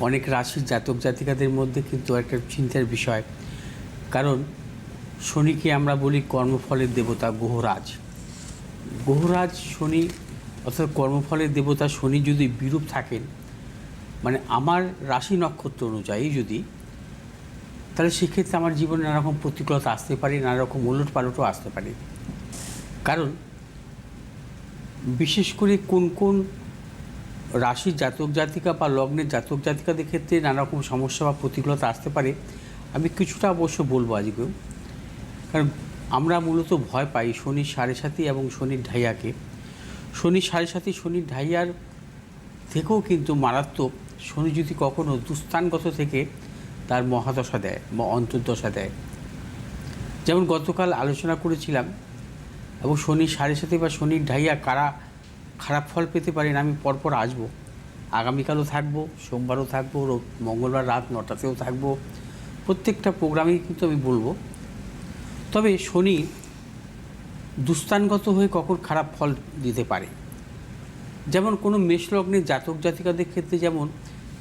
অনেক রাশির জাতক জাতিকাদের মধ্যে কিন্তু একটা চিন্তার বিষয়। কারণ শনিকে আমরা বলি কর্মফলের দেবতা গ্রহরাজ গ্রহরাজ শনি অর্থাৎ কর্মফলের দেবতা শনি যদি বিরূপ থাকেন মানে আমার রাশি নক্ষত্র অনুযায়ী যদি, তাহলে সেক্ষেত্রে আমার জীবনে নানা রকম প্রতিকূলতা আসতে পারে, নানারকম উলট পালটও আসতে পারে। কারণ বিশেষ করে কোন কোন রাশির জাতক জাতিকা বা লগ্নের জাতক জাতিকাদের ক্ষেত্রে নানা রকম সমস্যা বা প্রতিকূলতা আসতে পারে। আমি কিছুটা অবশ্য বলব আজকেও কারণ আমরা মূলত ভয় পাই শনির সাড়ে সাথী এবং শনির ঢাইয়াকে। শনির সাড়ে সাথী, শনির ঢাইয়ার থেকেও কিন্তু মারাত্মক শনি যদি কখনও দুস্থানগত থেকে তার মহাদশা দেয় বা অন্তর্দশা দেয়। যেমন গতকাল আলোচনা করেছিলাম, এবং শনির সাড়ে সাথে বা শনির ঢাইয়া কারা খারাপ ফল পেতে পারেন আমি পরপর আসব। আগামীকালও থাকব, সোমবারও থাকব মঙ্গলবার রাত নটাতেও থাকব। প্রত্যেকটা প্রোগ্রামেই কিন্তু আমি বলব। তবে শনি দুস্থানগত হয়ে কখন খারাপ ফল দিতে পারে? যেমন কোনো মেষলগ্নের জাতক জাতিকাদের ক্ষেত্রে যেমন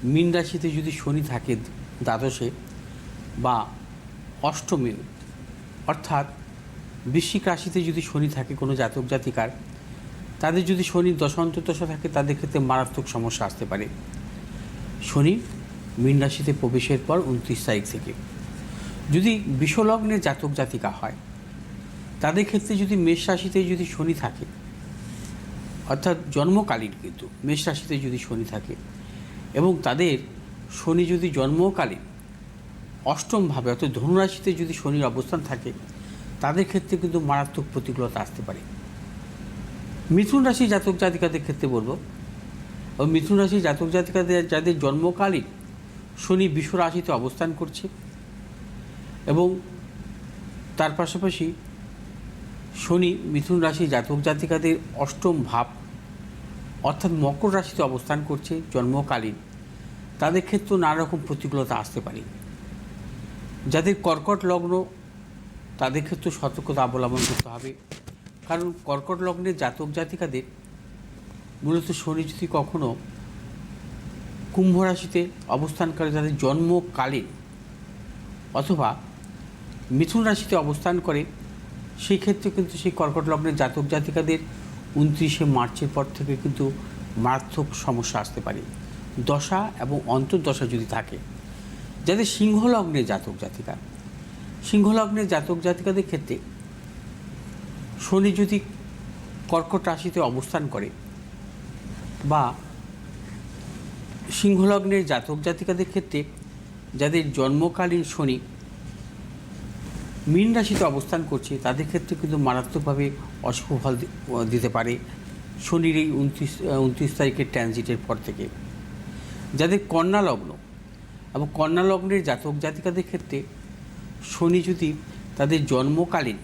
মীন রাশিতে যদি শনি থাকে দ্বাদশে বা অষ্টমে, অর্থাৎ বৃশ্চিক রাশিতে যদি শনি থাকে কোনো জাতক জাতিকার তাদের যদি শনির দশান্তর্দশা থাকে, তাদের ক্ষেত্রে মারাত্মক সমস্যা আসতে পারে। শনি মীন রাশিতে প্রবেশের পর উনত্রিশ তারিখ থেকে। যদি বিষলগ্নের জাতক জাতিকা হয়, তাদের ক্ষেত্রে যদি মেষ রাশিতে যদি শনি থাকে, অর্থাৎ জন্মকালীন কিন্তু মেষ রাশিতে যদি শনি থাকে এবং তাদের শনি যদি জন্মকালীন অষ্টমভাবে অর্থাৎ ধনুরাশিতে যদি শনির অবস্থান থাকে, তাদের ক্ষেত্রে কিন্তু মারাত্মক প্রতিকূলতা আসতে পারে। মিথুন রাশি জাতক জাতিকাদের ক্ষেত্রে বলব। ও মিথুন রাশি জাতক জাতিকাদের, যাদের জন্মকালীন শনি বিশ্ব রাশিতে অবস্থান করছে এবং তার পাশাপাশি শনি মিথুন রাশি জাতক জাতিকাদের অষ্টম ভাব অর্থাৎ মকর রাশিতে অবস্থান করছে জন্মকালীন। তাদের ক্ষেত্রেও নানা রকম প্রতিকূলতা আসতে পারে। যাদের কর্কট লগ্ন, তাদের ক্ষেত্রে সতর্কতা অবলম্বন করতে হবে। কারণ কর্কট লগ্নের জাতক জাতিকাদের মূলত শনি যদি কখনো কুম্ভ রাশিতে অবস্থান করে তাদের জন্মকালীন অথবা মিথুন রাশিতে অবস্থান করে, সেই ক্ষেত্রে কিন্তু সেই কর্কট লগ্নের জাতক জাতিকাদের উনত্রিশে মার্চের পর থেকে কিন্তু মারাত্মক সমস্যা আসতে পারে। দশা এবং অন্তর্দশা যদি থাকে, যাদের সিংহ লগ্নের জাতক জাতিকা সিংহ লগ্নের জাতক জাতিকাদের ক্ষেত্রে শনি যদি কর্কট রাশিতে অবস্থান করে বা সিংহলগ্নের জাতক জাতিকাদের ক্ষেত্রে যাদের জন্মকালীন শনি মীন রাশিতে অবস্থান করছে, তাদের ক্ষেত্রে কিন্তু মারাত্মকভাবে অশুভ ফল দিতে পারে শনির এই উনত্রিশ উনত্রিশ তারিখের ট্রানজিটের পর থেকে। যাদের কন্যা লগ্ন এবং কন্যা লগ্নের জাতক জাতিকাদের ক্ষেত্রে শনি যদি তাদের জন্মকালীন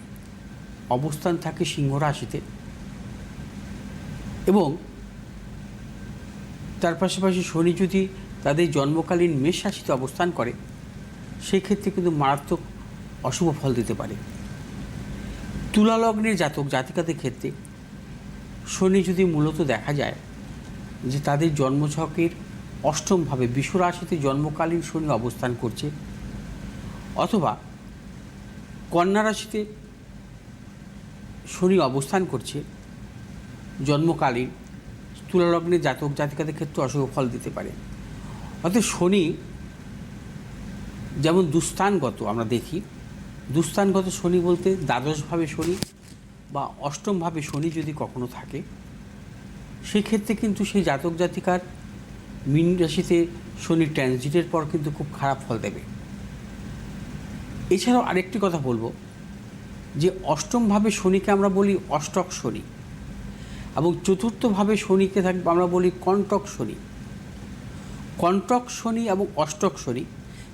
অবস্থান থাকে সিংহ রাশিতে এবং তার পাশাপাশি শনি যদি তাদের জন্মকালীন মেষ রাশিতে অবস্থান করে, সেক্ষেত্রে কিন্তু মারাত্মক অশুভ ফল দিতে পারে। তুলালগ্নের জাতক জাতিকাদের ক্ষেত্রে শনি যদি মূলত দেখা যায় যে তাদের জন্মছকের অষ্টমভাবে বিশ্ব রাশিতে জন্মকালীন শনি অবস্থান করছে, অথবা কন্যা রাশিতে শনি অবস্থান করছে, জন্মকালীন তুলালগ্নে জাতক জাতিকাদের ক্ষেত্রে অশুভ ফল দিতে পারে। অর্থাৎ শনি যেমন দুস্থানগত আমরা দেখি, দুস্থানগত শনি বলতে দ্বাদশভাবে শনি বা অষ্টমভাবে শনি যদি কখনো থাকে, সেক্ষেত্রে কিন্তু সেই জাতক জাতিকার মিন রাশিতে শনি ট্রানজিটের পর কিন্তু খুব খারাপ ফল দেবে। এছাড়াও আরেকটি কথা বলব যে অষ্টমভাবে শনিকে আমরা বলি অষ্টক শনি এবং চতুর্থভাবে শনিকে থাকবে আমরা বলি কণ্টক শনি। কণ্টক শনি এবং অষ্টক শনি,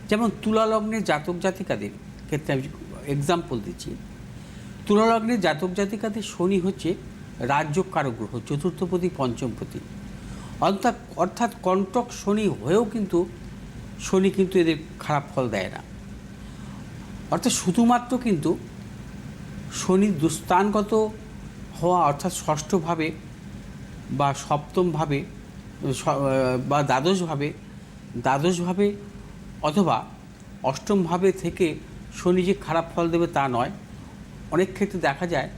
যেমন তুলালগ্নের জাতক জাতিকাদের ক্ষেত্রে আমি এক্সাম্পল দিচ্ছি। তুলালগ্নের জাতক জাতিকাদের শনি হচ্ছে রাজ্য কারক গ্রহ, চতুর্থপতি, পঞ্চমপতি। অর্থাৎ অর্থাৎ কণ্টক শনি হয়েও কিন্তু শনি কিন্তু এদের খারাপ ফল দেয় না। অর্থাৎ শুধুমাত্র কিন্তু শনি দুস্থানগত হওয়া অর্থাৎ ষষ্ঠভাবে বা সপ্তমভাবে বা দ্বাদশভাবে দ্বাদশভাবে অথবা অষ্টমভাবে থেকে শনি যে খারাপ ফল দেবে তা নয়। অনেক ক্ষেত্রে দেখা যায়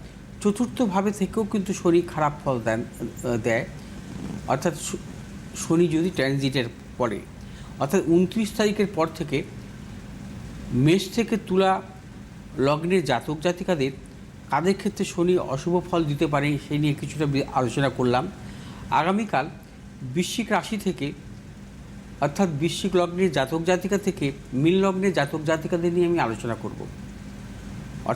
চতুর্থভাবে থেকেও কিন্তু শনি খারাপ ফল দেন দেয়। অর্থাৎ শনি যদি ট্রানজিটের পরে, অর্থাৎ উনত্রিশ তারিখের পর থেকে মেষ থেকে তুলা লগ্নের জাতক জাতিকাদের কাদের ক্ষেত্রে শনি অশুভ ফল দিতে পারে সেই নিয়ে কিছুটা আলোচনা করলাম। আগামীকাল বৃশ্চিক রাশি থেকে, অর্থাৎ বৃশ্চিক লগ্নের জাতক জাতিকা থেকে মীন লগ্নের জাতক জাতিকাদের নিয়ে আমি আলোচনা করব।